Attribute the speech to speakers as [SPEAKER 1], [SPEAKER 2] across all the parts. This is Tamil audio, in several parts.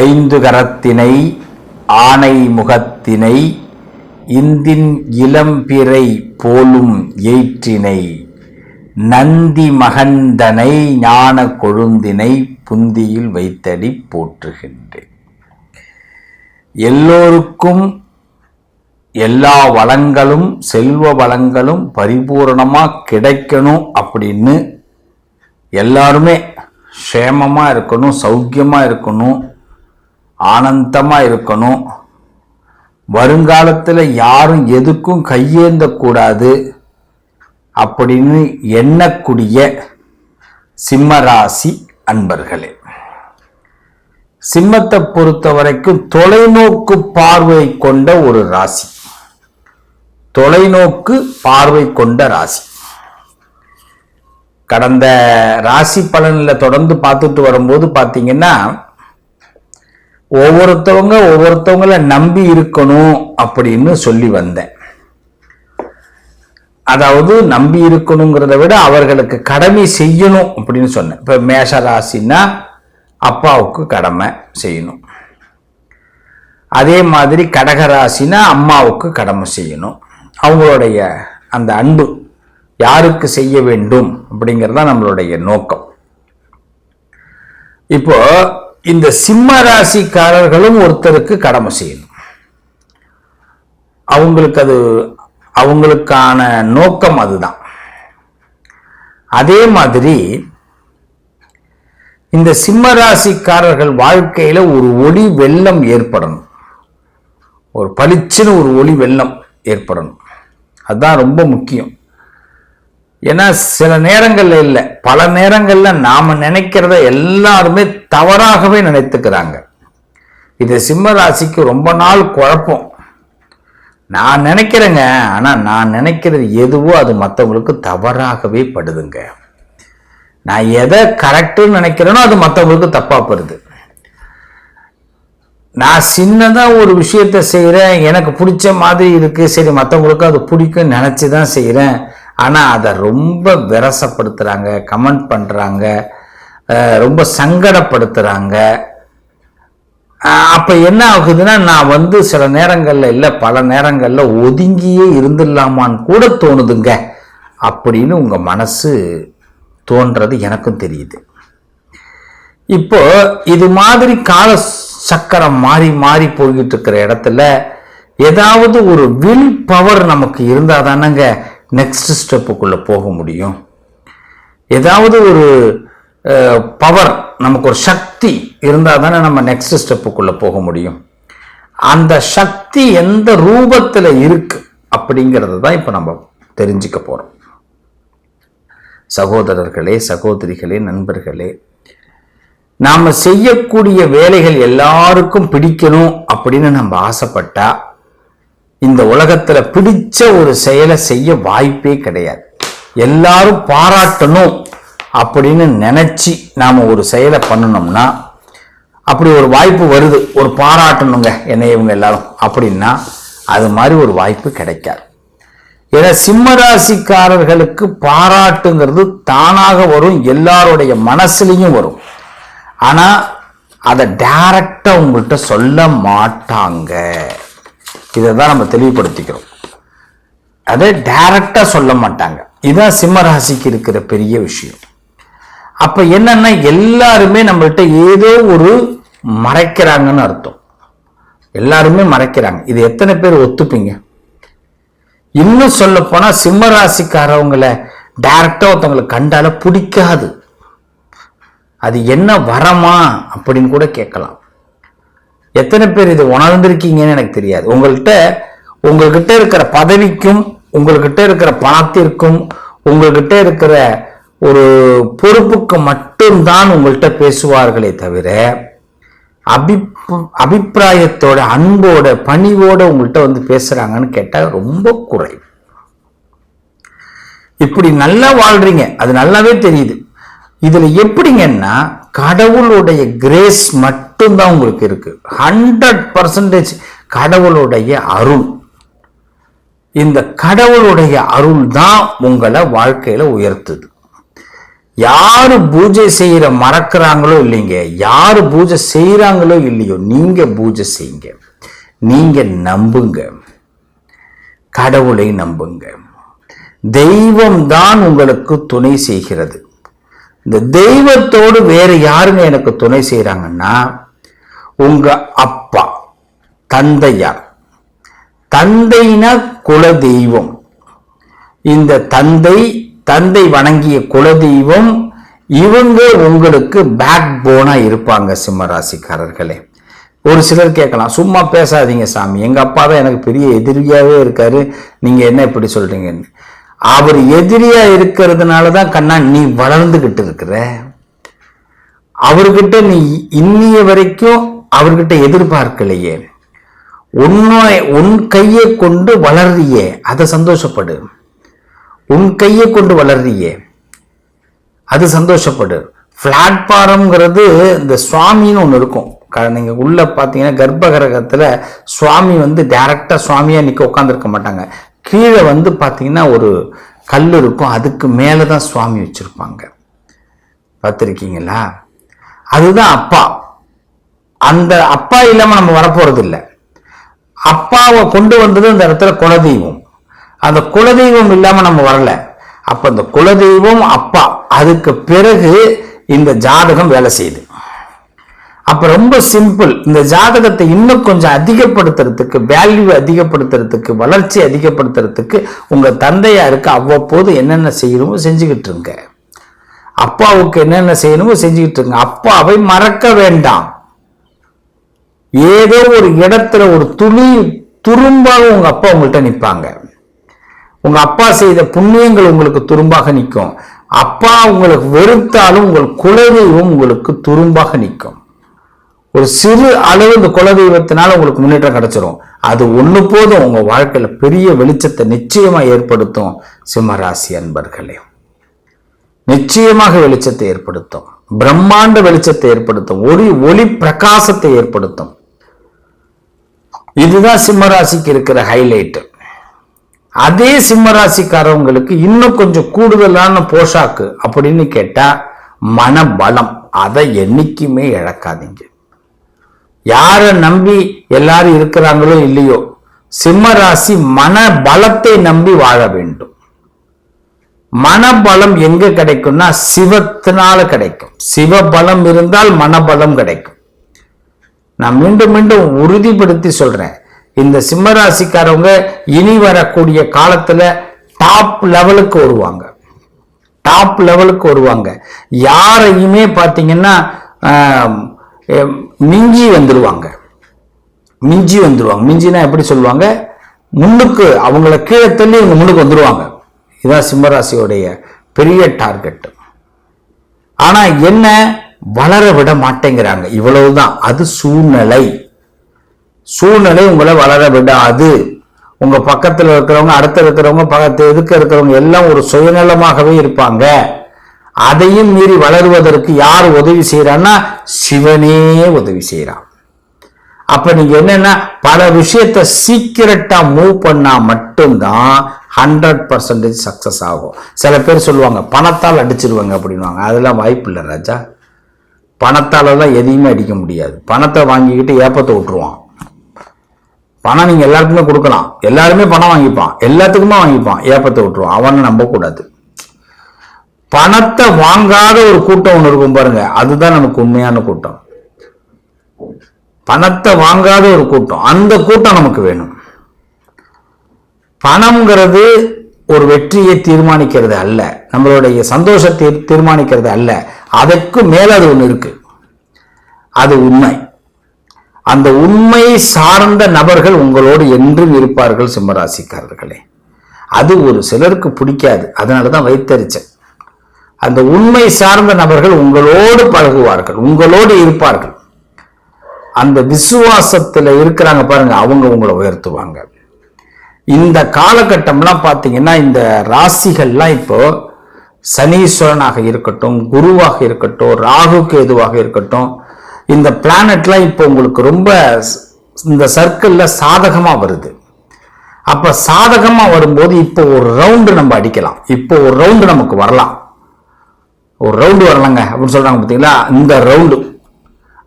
[SPEAKER 1] ஐந்து கரத்தினை ஆனை முகத்தினை இந்தின் இளம்பிறை போலும் ஏற்றினை நந்தி மகந்தனை ஞான கொழுந்தினை புந்தியில் வைத்தடி போற்றுகின்றேன். எல்லோருக்கும் எல்லா வளங்களும் செல்வ வளங்களும் பரிபூரணமாக கிடைக்கணும் அப்படின்னு எல்லாருமே க்ஷேமமாக இருக்கணும் சௌக்கியமாக இருக்கணும் ஆனந்தமாக இருக்கணும். வருங்காலத்தில் யாரும் எதுக்கும் கையேந்தக்கூடாது அப்படின்னு எண்ணக்கூடிய சிம்மராசி அன்பர்களே. சிம்மத்தை பொறுத்த வரைக்கும் தொலைநோக்கு பார்வை கொண்ட ஒரு ராசி. தொலைநோக்கு பார்வை கொண்ட ராசி. கடந்த ராசி பலனில் தொடர்ந்து பார்த்துட்டு வரும்போது பார்த்தீங்கன்னா ஒவ்வொருத்தவங்க ஒவ்வொருத்தவங்கள நம்பி இருக்கணும் அப்படின்னு சொல்லி வந்தேன். அதாவது நம்பி இருக்கணுங்கிறத விட அவர்களுக்கு கடமை செய்யணும் அப்படின்னு சொன்னேன். இப்போ மேஷ ராசின்னா அப்பாவுக்கு கடமை செய்யணும். அதே மாதிரி கடகராசினா அம்மாவுக்கு கடமை செய்யணும். அவங்களுடைய அந்த அன்பு யாருக்கு செய்ய வேண்டும் அப்படிங்கிறது தான் நம்மளுடைய நோக்கம். இப்போ இந்த சிம்ம ராசிக்காரர்களும் ஒருத்தருக்கு கடமை செய்யணும். அவங்களுக்கு அது அவங்களுக்கான நோக்கம் அதுதான். அதே மாதிரி இந்த சிம்ம ராசிக்காரர்கள் வாழ்க்கையில ஒரு ஒளி வெள்ளம் ஏற்படணும். ஒரு பளிச்சுன்னு ஒரு ஒளி வெள்ளம் ஏற்படணும். அதுதான் ரொம்ப முக்கியம். ஏன்னா சில நேரங்கள்ல இல்லை. பல நேரங்கள்ல நாம நினைக்கிறத எல்லாருமே தவறாகவே நினைத்துக்கிறாங்க. இது சிம்ம ராசிக்கு ரொம்ப நாள் குழப்பம். நான் நினைக்கிறேங்க ஆனால் நான் நினைக்கிறது எதுவோ அது மற்றவங்களுக்கு தவறாகவே படுதுங்க. நான் எதை கரெக்டுன்னு நினைக்கிறேனோ அது மற்றவங்களுக்கு தப்பாக படுது. நான் சின்னதாக ஒரு விஷயத்த செய்கிறேன் எனக்கு பிடிச்ச மாதிரி இருக்குது சரி மற்றவங்களுக்கு அது பிடிக்கும் நினச்சி தான் செய்கிறேன் ஆனால் அதை ரொம்ப விரசப்படுத்துகிறாங்க கமெண்ட் பண்ணுறாங்க ரொம்ப சங்கடப்படுத்துகிறாங்க அப்போ என்ன ஆகுதுன்னா நான் வந்து சில நேரங்களில் இல்லை பல நேரங்களில் ஒதுங்கியே இருந்துடலாமான்னு கூட தோணுதுங்க. அப்படின்னு உங்கள் மனசு தோன்றது எனக்கும் தெரியுது. இப்போ இது மாதிரி கால சக்கரம் மாறி மாறி போய்கிட்டு இருக்கிற இடத்துல ஏதாவது ஒரு வில் பவர் நமக்கு இருந்தால் தானேங்க நெக்ஸ்ட் ஸ்டெப்புக்குள்ளே போக முடியும். ஏதாவது ஒரு பவர் நமக்கு ஒரு சக்தி இருந்தால் தானே நம்ம நெக்ஸ்ட் ஸ்டெப்புக்குள்ளே போக முடியும். அந்த சக்தி எந்த ரூபத்தில் இருக்கு அப்படிங்கிறது தான் இப்போ நம்ம தெரிஞ்சுக்க போகிறோம் சகோதரர்களே சகோதரிகளே நண்பர்களே நாம் செய்யக்கூடிய வேலைகள் எல்லாருக்கும் பிடிக்கணும் அப்படின்னு நம்ம ஆசைப்பட்டா இந்த உலகத்துல பிடிச்ச ஒரு செயலை செய்ய வாய்ப்பே கிடையாது. எல்லாரும் பாராட்டணும். அப்படின்னு நினச்சி நாம் ஒரு செயலை பண்ணணும்னா அப்படி ஒரு வாய்ப்பு வருது ஒரு பாராட்டணுங்க என்னை இவங்க எல்லாரும் அப்படின்னா அது மாதிரி ஒரு வாய்ப்பு கிடைக்காது. ஏன்னா சிம்மராசிக்காரர்களுக்கு பாராட்டுங்கிறது தானாக வரும் எல்லாருடைய மனசுலையும் வரும். ஆனால் அதை டைரக்டாக உங்கள்கிட்ட சொல்ல மாட்டாங்க. இதை தான் நம்ம தெளிவுபடுத்திக்கிறோம். அதை டைரக்டாக சொல்ல மாட்டாங்க. இதுதான் சிம்மராசிக்கு இருக்கிற பெரிய விஷயம். அப்ப என்னன்னா எல்லாருமே நம்மள்கிட்ட ஏதோ ஒரு மறைக்கிறாங்கன்னு அர்த்தம். எல்லாருமே மறைக்கிறாங்க. இது எத்தனை பேர் ஒத்துப்பீங்க? இன்னும் சொல்ல போனா சிம்ம ராசிக்காரவங்களை டைரக்டா ஒருத்தவங்களை கண்டால பிடிக்காது. அது என்ன வரமா அப்படின்னு கூட கேட்கலாம். எத்தனை பேர் இதை உணர்ந்திருக்கீங்கன்னு எனக்கு தெரியாது. உங்கள்கிட்ட உங்கள்கிட்ட இருக்கிற பதவிக்கும் உங்கள்கிட்ட இருக்கிற பணத்திற்கும் உங்கள்கிட்ட இருக்கிற ஒரு பொறுப்புக்கு மட்டும்தான் உங்கள்கிட்ட பேசுவார்களே தவிர அபி அபிப்பிராயத்தோட அன்போட பணிவோட உங்கள்கிட்ட வந்து பேசுறாங்கன்னு கேட்டால் ரொம்ப குறைவு. இப்படி நல்லா வாழ்றீங்க அது நல்லாவே தெரியுது. இதுல எப்படிங்கன்னா கடவுளுடைய கிரேஸ் மட்டும்தான் உங்களுக்கு இருக்கு. ஹண்ட்ரட் பர்சன்டேஜ் கடவுளுடைய அருள். இந்த கடவுளுடைய அருள் தான் உங்களை வாழ்க்கையில உயர்த்துது. யாரு பூஜை செய்யற மறக்கிறாங்களோ இல்லைங்க. யாரு பூஜை செய்யறாங்களோ இல்லையோ நீங்க பூஜை செய்யுங்க. நீங்க நம்புங்க. கடவுளை நம்புங்க. தெய்வம் தான் உங்களுக்கு துணை செய்கிறது. இந்த தெய்வத்தோடு வேற யாருங்க எனக்கு துணை செய்யறாங்கன்னா உங்க அப்பா தந்தையார். தந்தைனா குல தெய்வம் இந்த தந்தை தந்தை வணங்கிய குலதெய்வம் இவங்க உங்களுக்கு பேக் போனா இருப்பாங்க சிம்மராசிக்காரர்களே. ஒரு சிலர் கேட்கலாம் சும்மா பேசாதீங்க சாமி. எங்க அப்பா தான் எனக்கு பெரிய எதிரியாவே இருக்காரு. நீங்க என்ன இப்படி சொல்றீங்கன்னு? அவர் எதிரியா இருக்கிறதுனால தான் கண்ணா நீ வளர்ந்துகிட்டு இருக்கிற. அவர்கிட்ட நீ இன்னிய வரைக்கும் அவர்கிட்ட எதிர்பார்க்கலையே. உன்னை உன் கையை கொண்டு வளர்றியே. அதை சந்தோஷப்படு. உன் கையை கொண்டு வளர்றியே. அது சந்தோஷப்படு. பிளாட்பாரம்ங்கிறது இந்த சுவாமின்னு ஒன்று இருக்கும். க- உள்ளே உள்ள பார்த்தீங்கன்னா கர்ப்பகிரகத்துல சுவாமி வந்து டேரெக்டாக சுவாமியாக நிற்க உட்காந்துருக்க மாட்டாங்க. கீழே வந்து பார்த்தீங்கன்னா ஒரு கல் இருக்கும். அதுக்கு மேலே தான் சுவாமி வச்சுருப்பாங்க. பார்த்துருக்கீங்களா அதுதான் அப்பா. அந்த அப்பா இல்லாமல் நம்ம வரப்போகிறது இல்லை அப்பாவை கொண்டு வந்தது அந்த இடத்துல குலதெய்வம். அந்த குலதெய்வம் இல்லாம நம்ம வரல. அப்ப அந்த குலதெய்வம் அப்பா. அதுக்கு பிறகு இந்த ஜாதகம் வேலை செய்யுது. அப்ப ரொம்ப சிம்பிள். இந்த ஜாதகத்தை இன்னும் கொஞ்சம் அதிகப்படுத்துறதுக்கு வேல்யூ அதிகப்படுத்துறதுக்கு வளர்ச்சி அதிகப்படுத்துறதுக்கு உங்க தந்தையாருக்கு அவ்வப்போது என்னென்ன செய்யணுமோ செஞ்சுக்கிட்டு இருங்க. அப்பாவுக்கு என்னென்ன செய்யணுமோ செஞ்சுக்கிட்டு இருங்க. அப்பாவை மறக்க வேண்டாம். ஏதோ ஒரு இடத்துல ஒரு துளி துரும்பாக உங்க அப்பா உங்கள்கிட்ட நிற்பாங்க உங்க அப்பா செய்த புண்ணியங்கள் உங்களுக்கு துரும்பாக நிற்கும். அப்பா உங்களுக்கு வெறுத்தாலும் உங்கள் குலதெய்வம் உங்களுக்கு துரும்பாக நிற்கும். ஒரு சிறு அளவு இந்த குலதெய்வத்தினால உங்களுக்கு முன்னேற்றம் கிடைச்சிரும். அது ஒன்று போதும். உங்க வாழ்க்கையில பெரிய வெளிச்சத்தை நிச்சயமா ஏற்படுத்தும். சிம்மராசி அன்பர்களே. நிச்சயமாக வெளிச்சத்தை ஏற்படுத்தும். பிரம்மாண்ட வெளிச்சத்தை ஏற்படுத்தும். ஒளி ஒளி பிரகாசத்தை ஏற்படுத்தும். இதுதான் சிம்மராசிக்கு இருக்கிற ஹைலைட்டு அதே சிம்மராசிக்காரவங்களுக்கு இன்னும் கொஞ்சம் கூடுதலான போஷாக்கு அப்படின்னு கேட்டா மனபலம். அதை என்னைக்குமே இழக்காதீங்க. யாரை நம்பி எல்லாரும் இருக்கிறாங்களோ இல்லையோ சிம்மராசி மன பலத்தை நம்பி வாழ வேண்டும். மனபலம் எங்க கிடைக்கும்னா சிவத்தினால கிடைக்கும். சிவபலம் இருந்தால் மனபலம் கிடைக்கும். நான் மீண்டும் மீண்டும் உறுதிப்படுத்தி சொல்றேன். இந்த சிம்மராசிக்காரவங்க இனி வரக்கூடிய காலத்துல டாப் லெவலுக்கு வருவாங்க. டாப் லெவலுக்கு வருவாங்க. யாரையுமே பார்த்தீங்கன்னா மிஞ்சி வந்துருவாங்க. மிஞ்சி வந்துருவாங்க. மிஞ்சினா எப்படி சொல்லுவாங்க? முன்னுக்கு அவங்கள கீழே தள்ளி இவங்க முன்னுக்கு வந்துருவாங்க. இதுதான் சிம்மராசியோடைய பெரிய டார்கெட் ஆனா என்ன? வளர விட மாட்டேங்கிறாங்க. இவ்வளவுதான். அது சூழ்நிலை. சூழ்நிலை உங்களை வளர விடாது. உங்க பக்கத்தில் இருக்கிறவங்க அடுத்த இருக்கிறவங்க பக்கத்து எதுக்க இருக்கிறவங்க எல்லாம் ஒரு சுயநலமாகவே இருப்பாங்க. அதையும் மீறி வளருவதற்கு யார் உதவி செய்யறான்னா சிவனே உதவி செய்யறான் அப்ப நீங்க என்னன்னா பல விஷயத்த சீக்கிரட்டா மூவ் பண்ணா மட்டும்தான் ஹண்ட்ரட் பர்சன்டேஜ் சக்சஸ் ஆகும். சில பேர் சொல்லுவாங்க பணத்தால் அடிச்சிருவாங்க அப்படின்வாங்க அதெல்லாம் வாய்ப்பு இல்லை ராஜா. பணத்தால தான் எதையுமே அடிக்க முடியாது. பணத்தை வாங்கிக்கிட்டு ஏப்பத்தை விட்டுருவான் பணம் நீங்க எல்லாருக்குமே கொடுக்கலாம். எல்லாருமே பணம் வாங்கிப்பான். எல்லாத்துக்குமே வாங்கிப்பான். ஏப்பத்தை விட்டுருவான். அவனை நம்பக்கூடாது பணத்தை வாங்காத ஒரு கூட்டம் ஒன்று இருக்கும் பாருங்க. அதுதான் நமக்கு உண்மையான கூட்டம். பணத்தை வாங்காத ஒரு கூட்டம். அந்த கூட்டம் நமக்கு வேணும். பணம்ங்கிறது ஒரு வெற்றியை தீர்மானிக்கிறது அல்ல. நம்மளுடைய சந்தோஷத்தை தீர்மானிக்கிறது அல்ல. அதற்கு மேல அது ஒன்று இருக்கு. அது உண்மை. அந்த உண்மை சார்ந்த நபர்கள் உங்களோடு என்றும் இருப்பார்கள் சிம்மராசிக்காரர்களே. அது ஒரு சிலருக்கு பிடிக்காது. அதனால தான் வைத்தறிச்சேன் அந்த உண்மை சார்ந்த நபர்கள் உங்களோடு பழகுவார்கள் உங்களோடு இருப்பார்கள். அந்த விசுவாசத்துல இருக்கிறாங்க பாருங்க அவங்க உங்களை உயர்த்துவாங்க. இந்த காலகட்டம்லாம் பார்த்தீங்கன்னா இந்த ராசிகள்லாம் இப்போ சனீஸ்வரனாக இருக்கட்டும் குருவாக இருக்கட்டும் ராகு கேதுவாக இருக்கட்டும் இந்த பிளானட்லாம் இப்போ உங்களுக்கு ரொம்ப இந்த சர்க்கிளில் சாதகமாக வருது. அப்போ சாதகமாக வரும்போது இப்போ ஒரு ரவுண்டு நம்ம அடிக்கலாம். இப்போ ஒரு ரவுண்டு நமக்கு வரலாம். ஒரு ரவுண்டு வரலாங்க அப்படின்னு சொல்கிறாங்க பார்த்தீங்களா? இந்த ரவுண்டு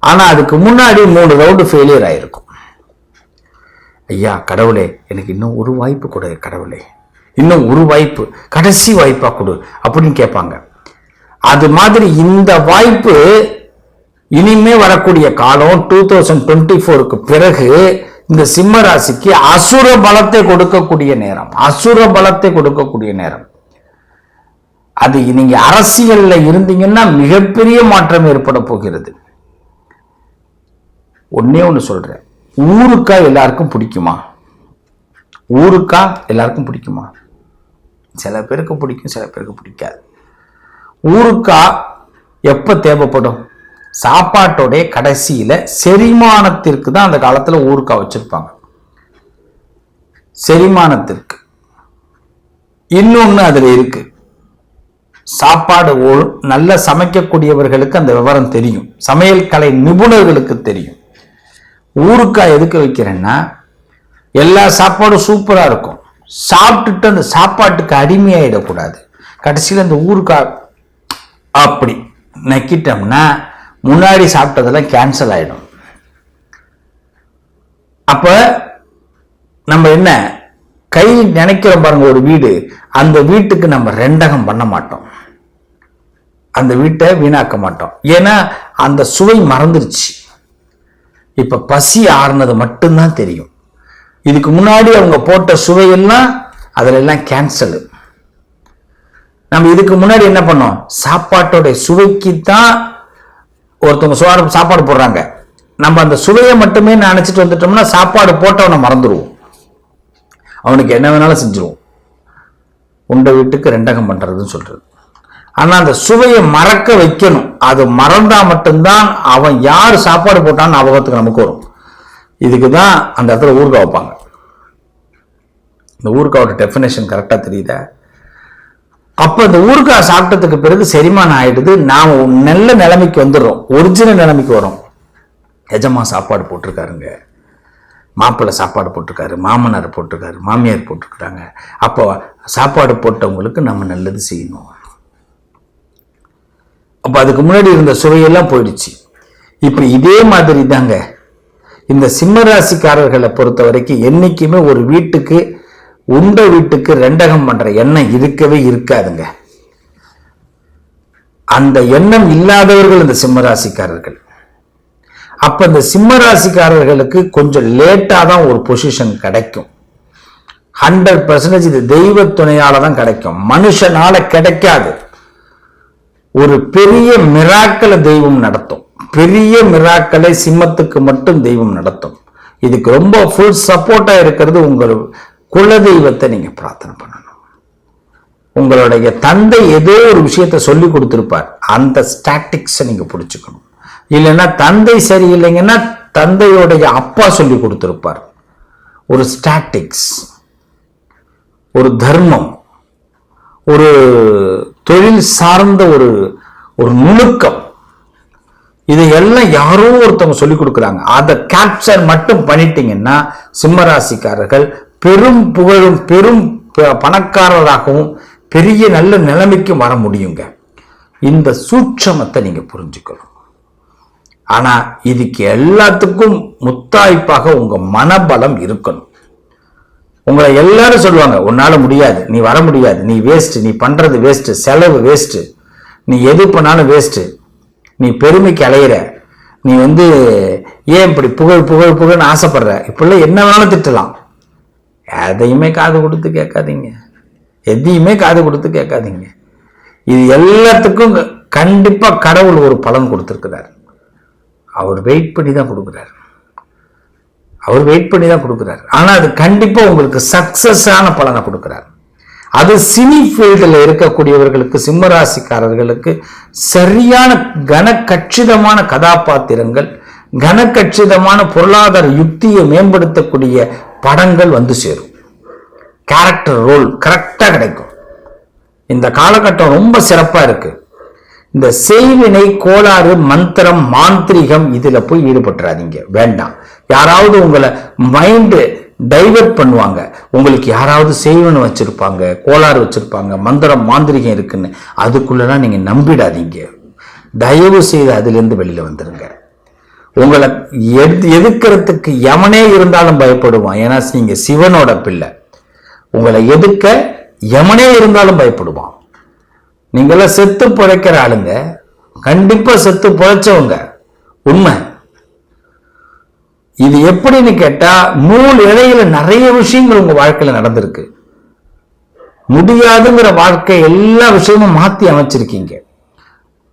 [SPEAKER 1] ஆனால் அதுக்கு முன்னாடி மூணு ரவுண்டு ஃபெயிலியர் ஆகிருக்கும் ஐயா கடவுளே எனக்கு இன்னும் ஒரு வாய்ப்பு கொடு கடவுளே. இன்னும் ஒரு வாய்ப்பு கடைசி வாய்ப்பாக கொடு அப்படின்னு கேட்பாங்க. அது மாதிரி இந்த வாய்ப்பு இனிமே வரக்கூடிய காலம் டூ தௌசண்ட் டுவெண்ட்டி ஃபோருக்கு பிறகு இந்த சிம்ம ராசிக்கு அசுர பலத்தை கொடுக்கக்கூடிய நேரம். அசுர பலத்தை கொடுக்கக்கூடிய நேரம். அது நீங்க அரசியல்ல இருந்தீங்கன்னா மிகப்பெரிய மாற்றம் ஏற்பட போகிறது. ஒன்னே ஒன்று சொல்றேன். ஊருக்கா எல்லாருக்கும் பிடிக்குமா? ஊருக்கா எல்லாருக்கும் பிடிக்குமா? சில பேருக்கு பிடிக்கும் சில பேருக்கு பிடிக்காது. ஊருக்கா எப்ப தேவைப்படும்? சாப்பாட்டோடைய கடைசியில செரிமானத்திற்கு தான் அந்த காலத்துல ஊருக்கா வச்சிருப்பாங்க. செரிமானத்திற்கு. இன்னொன்னு அதுல இருக்கு. சாப்பாடு நல்ல சமைக்கக்கூடியவர்களுக்கு அந்த விவரம் தெரியும். சமையல் கலை நிபுணர்களுக்கு தெரியும். ஊறுக்காய் எதுக்கு வைக்கிறேன்னா எல்லா சாப்பாடும் சூப்பரா இருக்கும். சாப்பிட்டுட்டு அந்த சாப்பாட்டுக்கு அடிமையாயிடக்கூடாது. கடைசியில் அந்த ஊறுக்காய் அப்படி நக்கிட்டோம்னா முன்னாடி சாப்பிட்டதெல்லாம் கேன்சல் ஆயிடும். அப்ப நம்ம என்ன? கை நினைக்கிறோம் பாருங்க ஒரு வீடு. அந்த வீட்டுக்கு நம்ம ரெண்டகம் பண்ண மாட்டோம். அந்த வீட்டை வீணாக்க மாட்டோம். ஏன்னா அந்த சுவை மறந்துருச்சு. இப்போ பசி ஆறுனது மட்டும்தான் தெரியும். இதுக்கு முன்னாடி அவங்க போட்ட சுவையெல்லாம் அதுல எல்லாம் கேன்சலு நம்ம இதுக்கு முன்னாடி என்ன பண்ணோம்? சாப்பாட்டோட சுவைக்கு தான் ஒருத்தவங்க சுவார சாப்பாடு போடுறாங்க. நம்ம அந்த சுவையை மட்டுமே நினச்சிட்டு வந்துட்டோம்னா சாப்பாடு போட்டவனை மறந்துடுவோம் அவனுக்கு என்ன வேணாலும் செஞ்சிருவோம். உண்ட வீட்டுக்கு ரெண்டகம் பண்ணுறதுன்னு சொல்கிறது ஆனால் அந்த சுவையை மறக்க வைக்கணும். அது மறந்தா மட்டும்தான் அவன் யார் சாப்பாடு போட்டான்னு ஞாபகத்துக்கு நமக்கு வரும். இதுக்கு தான் அந்த இடத்துல ஊறுகாய் வைப்பாங்க. இந்த ஊறுகாயோட டெஃபினேஷன் கரெக்டாக தெரியுதா? அப்ப இந்த ஊறுகாய் சாப்பிட்டதுக்கு பிறகு செரிமானம் ஆயிடுது. நாம நல்ல நிலைமைக்கு வந்துடுறோம். ஒரிஜினல் நிலைமைக்கு வரும். எஜமா சாப்பாடு போட்டிருக்காருங்க. மாப்பிள்ளை சாப்பாடு போட்டிருக்காரு. மாமனார் போட்டிருக்காரு. மாமியார் போட்டிருக்கிறாங்க. அப்போ சாப்பாடு போட்டவங்களுக்கு நம்ம நல்லது செய்யணும். அப்போ அதுக்கு முன்னாடி இருந்த சுவையெல்லாம் போயிடுச்சு. இப்போ இதே மாதிரி தாங்க இந்த சிம்ம ராசிக்காரர்களை பொறுத்த வரைக்கும் என்னைக்குமே ஒரு வீட்டுக்கு உண்ட வீட்டுக்கு ரெண்டகம் பண்ற எண்ணம் இருக்கவே இருக்காதுங்க. அந்த எண்ணம் இல்லாதவர்கள் இந்த சிம்ம ராசிக்காரர்கள் அப்ப இந்த சிம்ம ராசிக்காரர்களுக்கு கொஞ்சம் லேட்டா தான் ஒரு பொசிஷன் கிடைக்கும். ஹண்ட்ரட் பர்சன்டேஜ் இது தெய்வ துணையால தான் கிடைக்கும். மனுஷனால கிடைக்காது. ஒரு பெரிய மிராக்களை தெய்வம் நடத்தும். பெரிய மிராக்களை சிம்மத்துக்கு மட்டும் தெய்வம் நடத்தும். இதுக்கு ரொம்ப ஃபுல் சப்போர்ட்டா இருக்கிறது உங்கள் குலதெய்வத்தை நீங்க பிரார்த்தனை பண்ணணும். உங்களுடைய தந்தை ஏதோ ஒரு விஷயத்தை சொல்லி கொடுத்துருப்பார். அந்த ஸ்டாட்டிக்ஸை நீங்க பிடிச்சிக்கணும். இல்லைன்னா தந்தை சரியில்லைங்கன்னா தந்தையுடைய அப்பா சொல்லி கொடுத்துருப்பார். ஒரு ஸ்டாட்டிக்ஸ் ஒரு தர்மம் ஒரு தொழில் சார்ந்த ஒரு ஒரு நுணுக்கம். இதையெல்லாம் யாரோ ஒருத்தவங்க சொல்லி கொடுக்குறாங்க. அதை கேப்சர் மட்டும் பண்ணிட்டீங்கன்னா சிம்மராசிக்காரர்கள் பெரும் புகழும் பெரும் பணக்காரராகவும் பெரிய நல்ல நிலைமைக்கும் வர முடியுங்க. இந்த சூட்சமத்தை நீங்க புரிஞ்சுக்கணும். ஆனா இதுக்கு எல்லாத்துக்கும் முத்தாய்ப்பாக உங்க மனபலம் இருக்கணும். உங்களை எல்லாரும் சொல்லுவாங்க உன்னால முடியாது நீ வர முடியாது நீ வேஸ்ட் நீ பண்றது வேஸ்ட் செலவு வேஸ்ட் நீ எது பண்ணாலும் வேஸ்ட் நீ பெருமைக்கு அலையிற நீ வந்து ஏன் இப்படி புகழ் புகழ் புகழ்னு ஆசைப்படுற? இப்படிலாம் என்ன வேணாலும் திட்டலாம். எதையுமே காது கொடுத்து கேட்காதீங்க. எதையுமே காது கொடுத்து கேட்காதீங்க. இது எல்லாத்துக்கும் கண்டிப்பா கடவுள் ஒரு பலன் கொடுத்துருக்கிறார். அவர் வெயிட் பண்ணி தான் கொடுக்குறார். அவர் வெயிட் பண்ணி தான் கொடுக்குறார். ஆனா அது கண்டிப்பா உங்களுக்கு சக்ஸஸான பலனை கொடுக்குறார். அது சினி ஃபீல்டில் இருக்கக்கூடியவர்களுக்கு சிம்மராசிக்காரர்களுக்கு சரியான கனக்கச்சிதமான கதாபாத்திரங்கள் கனக்கச்சிதமான பொருளாதார யுக்தியை மேம்படுத்தக்கூடிய படங்கள் வந்து சேரும். கேரக்டர் ரோல் கரெக்டாக கிடைக்கும். இந்த காலகட்டம் ரொம்ப சிறப்பாக இருக்கு. இந்த செய்வினை கோளாறு மந்திரம் மாந்திரிகம் இதில் போய் ஈடுபட்டுறாதீங்க. வேண்டாம். யாராவது உங்களை மைண்டு டைவர்ட் பண்ணுவாங்க. உங்களுக்கு யாராவது செய்வன் வச்சிருப்பாங்க கோளாறு வச்சிருப்பாங்க மந்திரம் மாந்திரிகம் இருக்குன்னு அதுக்குள்ளெல்லாம் நீங்கள் நம்பிடாதீங்க. தயவு செய்து அதுலேருந்து வெளியில் வந்துடுங்க உங்களை எது எதுக்கிறதுக்கு எவனே இருந்தாலும் பயப்படுவான். ஏன்னா நீங்க சிவனோட பிள்ளை. உங்களை எதுக்க எவனே இருந்தாலும் பயப்படுவான். நீங்களாம் செத்து பிழைக்கிற ஆளுங்க. கண்டிப்பா செத்து பிழைச்சவங்க. உண்மை. இது எப்படின்னு கேட்டா நூல் இழையில நிறைய விஷயங்கள் உங்க வாழ்க்கையில நடந்திருக்கு. முடியாதுங்கிற வாழ்க்கை எல்லா விஷயமும் மாத்தி அமைச்சிருக்கீங்க.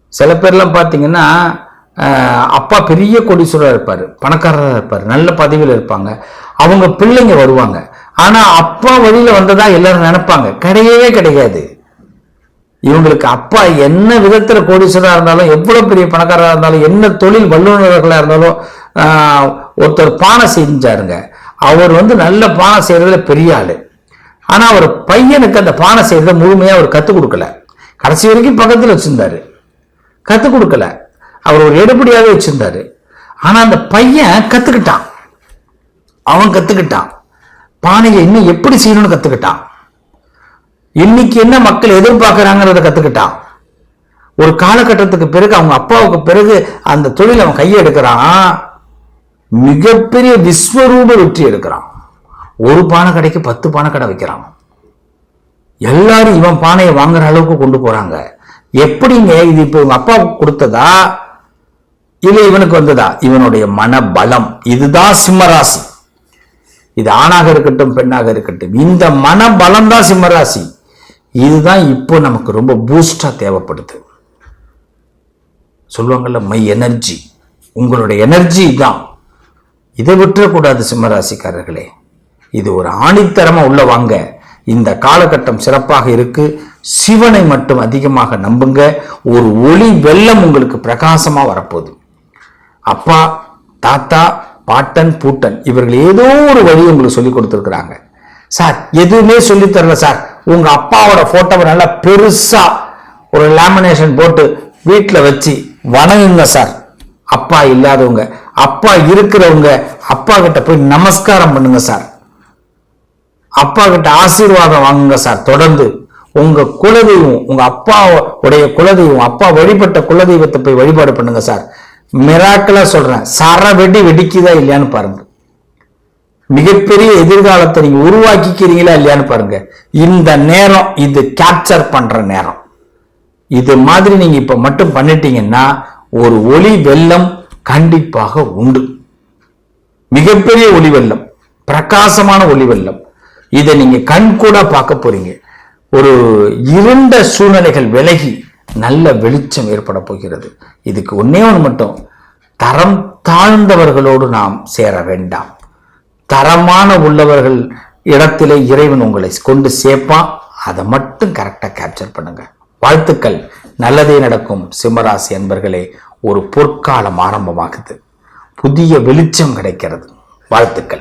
[SPEAKER 1] சில பேர்லாம் பார்த்தீங்கன்னா அப்பா பெரிய கொடிசூராக இருப்பார் பணக்காரராக இருப்பார் நல்ல பதவியில் இருப்பாங்க. அவங்க பிள்ளைங்க வருவாங்க. ஆனால் அப்பா வழியில் வந்ததா எல்லாரும் நினைப்பாங்க. கிடையவே கிடையாது. இவங்களுக்கு அப்பா என்ன விதத்தில் கோடீஸ்வராக இருந்தாலும் எவ்வளோ பெரிய பணக்காரராக இருந்தாலும் என்ன தொழில் வல்லுநர்களாக இருந்தாலும் ஒருத்தர் பானை செஞ்சாருங்க. அவர் வந்து நல்ல பானை செய்கிறதுல பெரிய ஆள். ஆனால் அவர் பையனுக்கு அந்த பானை செய்கிறத முழுமையாக அவர் கற்றுக் கொடுக்கல. கடைசி வரைக்கும் பக்கத்தில் வச்சிருந்தாரு. கற்றுக் கொடுக்கல. அவர் ஒரு எடுபடியாவே வச்சிருந்தாரு. ஆனா அந்த பையன் கத்துக்கிட்டான். அவன் கத்துக்கிட்டான். பானையை இன்னும் எப்படி செய்யணும்னு கத்துக்கிட்டான். இன்னைக்கு என்ன மக்கள் எதிர்பார்க்குறாங்கிறத கத்துக்கிட்டான். ஒரு காலகட்டத்துக்கு பிறகு அவங்க அப்பாவுக்கு பிறகு அந்த தொழில் அவன் கையை எடுக்கிறான். மிகப்பெரிய விஸ்வரூப வெற்றி எடுக்கிறான். ஒரு பானை கடைக்கு பத்து பானை கடை வைக்கிறான். எல்லாரும் இவன் பானையை வாங்குற அளவுக்கு கொண்டு போறாங்க. எப்படிங்க இது இப்போ இவங்க அப்பாவுக்கு கொடுத்ததா? இல்ல இவனுக்கு வந்ததா? இவனுடைய மன பலம் இதுதான் சிம்மராசி. இது ஆணாக இருக்கட்டும் பெண்ணாக இருக்கட்டும். இந்த மன பலம் தான் சிம்மராசி. இதுதான் இப்போ நமக்கு ரொம்ப பூஸ்டா தேவைப்படுது. சொல்லுவாங்கல்ல மை எனர்ஜி உங்களுடைய எனர்ஜி தான். இதை விட்டுறக்கூடாது சிம்மராசிக்காரர்களே. இது ஒரு ஆணித்தரமா உள்ள வாங்க. இந்த காலகட்டம் சிறப்பாக இருக்கு. சிவனை மட்டும் அதிகமாக நம்புங்க. ஒரு ஒளி வெள்ளம் உங்களுக்கு பிரகாசமா வரப்போகுது. அப்பா தாத்தா பாட்டன் பூட்டன் இவர்கள் ஏதோ ஒரு வழி உங்களுக்கு சொல்லி கொடுத்துருக்குறாங்க. சார் எதுவுமே சொல்லி சார். உங்க அப்பாவோட போட்டோவை நல்லா பெருசா ஒரு லேமினேஷன் போட்டு வீட்டில் வச்சு வணங்குங்க சார். அப்பா இல்லாதவங்க அப்பா இருக்கிறவங்க அப்பா கிட்ட போய் நமஸ்காரம் பண்ணுங்க சார். அப்பா கிட்ட ஆசீர்வாதம் வாங்குங்க சார் தொடர்ந்து. உங்க குலதெய்வம் உங்க அப்பா உடைய குலதெய்வம் அப்பா வழிபட்ட குலதெய்வத்தை போய் வழிபாடு பண்ணுங்க சார். மிராக்கலா சொல்றேன். சர வெடி வெடிக்குதா இல்லையான்னு பாருங்க. மிகப்பெரிய எதிர்காலத்தை நீங்க உருவாக்கிக்கிறீங்களா இல்லையான்னு பாருங்க. இந்த நேரம் இது கேப்சர் பண்ற நேரம். இது மாதிரி நீங்க இப்ப மட்டும் பண்ணிட்டீங்கன்னா ஒரு ஒளி வெள்ளம் கண்டிப்பாக உண்டு. மிகப்பெரிய ஒளி வெள்ளம் பிரகாசமான ஒளி வெள்ளம். இதை நீங்க கண் கூட பார்க்க போறீங்க. ஒரு இருண்ட சூழ்நிலைகள் விலகி நல்ல வெளிச்சம் ஏற்பட போகிறது. இதுக்கு ஒன்னே ஒன்று மட்டும். தரம் தாழ்ந்தவர்களோடு நாம் சேர வேண்டாம். தரமான உள்ளவர்கள் இடத்திலே இறைவன் உங்களை கொண்டு சேர்ப்பான் அதை மட்டும் கரெக்டாக கேப்சர் பண்ணுங்க. வாழ்த்துக்கள். நல்லதே நடக்கும். சிம்மராசி என்பர்களே ஒரு பொற்காலம் ஆரம்பமாகுது. புதிய வெளிச்சம் கிடைக்கிறது. வாழ்த்துக்கள்.